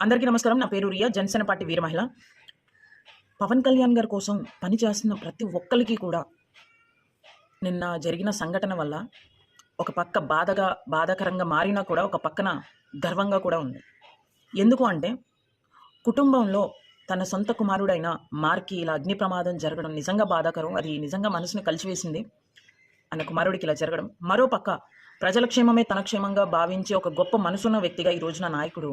అందరికీ నమస్కారం. నా పేరు రియా జనసేన పార్టీ వీరమహిళ పవన్ కళ్యాణ్ గారి కోసం పనిచేస్తున్న ప్రతి ఒక్కరికి కూడా నిన్న జరిగిన సంఘటన వల్ల ఒక పక్క బాధగా బాధాకరంగా మారినా కూడా ఒక పక్కన గర్వంగా కూడా ఉంది. ఎందుకు అంటే కుటుంబంలో తన సొంత కుమారుడైన మార్కి ఇలా అగ్ని ప్రమాదం జరగడం నిజంగా బాధాకరం. అది నిజంగా మనసును కలిసివేసింది. అన్న కుమారుడికి ఇలా జరగడం. మరో పక్క ప్రజల క్షేమమే తన క్షేమంగా భావించి ఒక గొప్ప మనసున్న వ్యక్తిగా ఈ రోజున నాయకుడు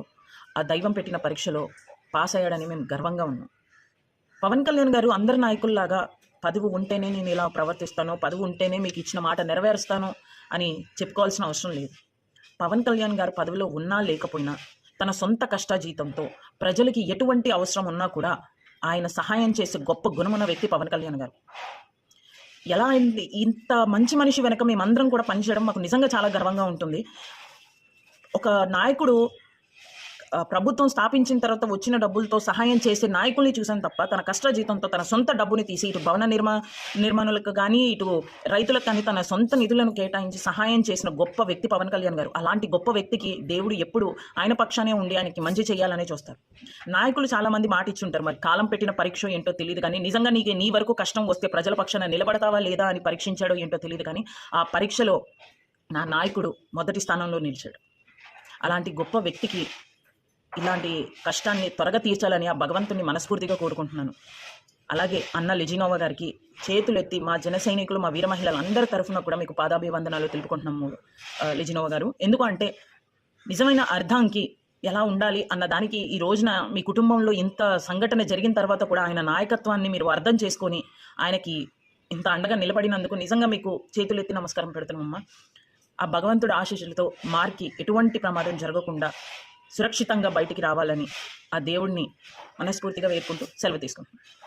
ఆ దైవం పెట్టిన పరీక్షలో పాస్ అయ్యాడని మేము గర్వంగా ఉన్నాం. పవన్ కళ్యాణ్ గారు అందరి నాయకుల్లాగా పదవి ఉంటేనే నేను ఇలా ప్రవర్తిస్తాను పదవి ఉంటేనే మీకు ఇచ్చిన మాట నెరవేరుస్తాను అని చెప్పుకోవాల్సిన అవసరం లేదు. పవన్ కళ్యాణ్ గారు పదవిలో ఉన్నా లేకపోయినా తన సొంత కష్టాజీతంతో ప్రజలకి ఎటువంటి అవసరం ఉన్నా కూడా ఆయన సహాయం చేసే గొప్ప గుణమున్న వ్యక్తి పవన్ కళ్యాణ్ గారు. ఎలా ఇంత మంచి మనిషి వెనక మేమందరం కూడా పనిచేయడం మాకు నిజంగా చాలా గర్వంగా ఉంటుంది. ఒక నాయకుడు ప్రభుత్వం స్థాపించిన తర్వాత వచ్చిన డబ్బులతో సహాయం చేసే నాయకుల్ని చూసాను తప్ప తన కష్ట జీతంతో తన సొంత డబ్బుని తీసి ఇటు భవన నిర్మా నిర్మాణాలకు కానీ ఇటు రైతులకు కానీ తన సొంత నిధులను కేటాయించి సహాయం చేసిన గొప్ప వ్యక్తి పవన్ కళ్యాణ్ గారు. అలాంటి గొప్ప వ్యక్తికి దేవుడు ఎప్పుడు ఆయన పక్షానే ఉండి ఆయనకి మంచి చేయాలనే చూస్తారు. నాయకులు చాలామంది మాట ఇచ్చుంటారు. మరి కాలం పెట్టిన పరీక్ష ఏంటో తెలియదు కానీ నిజంగా నీకు నీ వరకు కష్టం వస్తే ప్రజల పక్షాన నిలబడతావా లేదా అని పరీక్షించాడో ఏంటో తెలియదు కానీ ఆ పరీక్షలో నా నాయకుడు మొదటి స్థానంలో నిలిచాడు. అలాంటి గొప్ప వ్యక్తికి ఇలాంటి కష్టాన్ని త్వరగా తీర్చాలని ఆ భగవంతుని మనస్ఫూర్తిగా కోరుకుంటున్నాను. అలాగే అన్న లిజినోవా గారికి చేతులెత్తి మా జన సైనికులు మా వీర మహిళలు అందరి తరఫున కూడా మీకు పాదాభివందనాలు తెలుపుకుంటున్నాము లిజినోవా గారు. ఎందుకు అంటే నిజమైన అర్థానికి ఎలా ఉండాలి అన్న దానికి ఈ రోజున మీ కుటుంబంలో ఇంత సంఘటన జరిగిన తర్వాత కూడా ఆయన నాయకత్వాన్ని మీరు అర్థం చేసుకొని ఆయనకి ఇంత అండగా నిలబడినందుకు నిజంగా మీకు చేతులెత్తి నమస్కారం పెడుతున్నామమ్మా. ఆ భగవంతుడి ఆశీస్సులతో మార్కి ఎటువంటి ప్రమాదం జరగకుండా సురక్షితంగా బయటికి రావాలని ఆ దేవుడిని మనస్ఫూర్తిగా వేరుకుంటూ సెలవు తీసుకుంటున్నాను.